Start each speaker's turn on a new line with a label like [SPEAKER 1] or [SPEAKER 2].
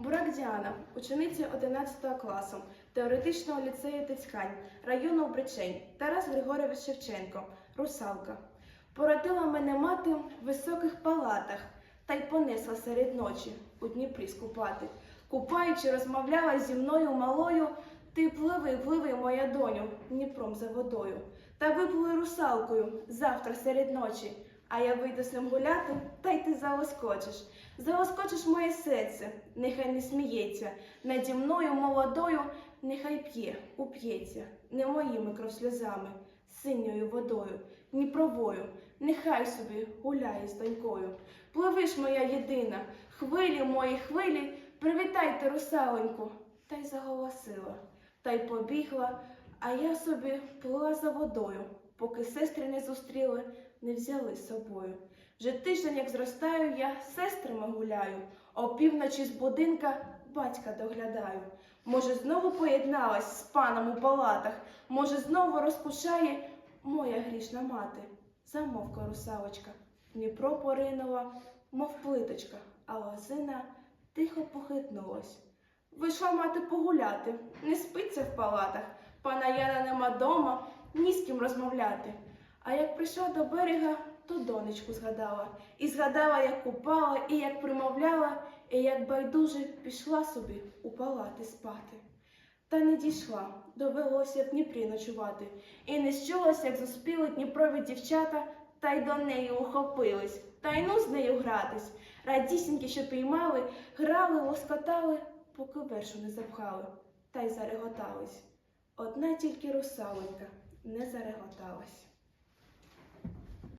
[SPEAKER 1] Бурак Діана, учениця 11 класу теоретичного ліцею Тицькань, району Бричень, Тарас Григорович Шевченко, русалка. Породила мене мати в високих палатах та й понесла серед ночі у Дніпрі скупати. Купаючи, розмовляла зі мною малою. Ти пливи, пливи, моя доню, Дніпром за водою. Та випливи русалкою завтра серед ночі. А я вийду з ним гуляти, та й ти залоскочиш. Залоскочиш моє серце, нехай не сміється. Наді мною молодою, нехай п'є, уп'ється, не моїми кровсльозами, синьою водою, Дніпровою, нехай собі гуляє з донькою. Пливи ж, моя єдина, хвилі мої хвилі, привітайте русаленьку. Та й заголосила, та й побігла, а я собі плила за водою, поки сестри не зустріли, не взяли з собою. Вже тиждень, як зростаю, я сестрами гуляю, опівночі з будинка батька доглядаю. Може, знову поєдналась з паном у палатах, може, знову розпушає моя грішна мати. Замовка русалочка, Дніпро поринула, мов плиточка, а лозина тихо похитнулась. Вийшла мати погуляти, не спиться в палатах, пана Яна нема дома, ні з ким розмовляти. А як прийшла до берега, то донечку згадала. І згадала, як купала, і як примовляла, і як байдуже пішла собі у палати спати. Та не дійшла, довелося в Дніпрі ночувати. І не щулася, як заспіли Дніпрові дівчата, та й до неї ухопились, та й ну з нею гратись. Радісінькі, що піймали, грали, лоскотали, поки вершу не запхали, та й зареготались. Одна тільки русалонька не зареготалась.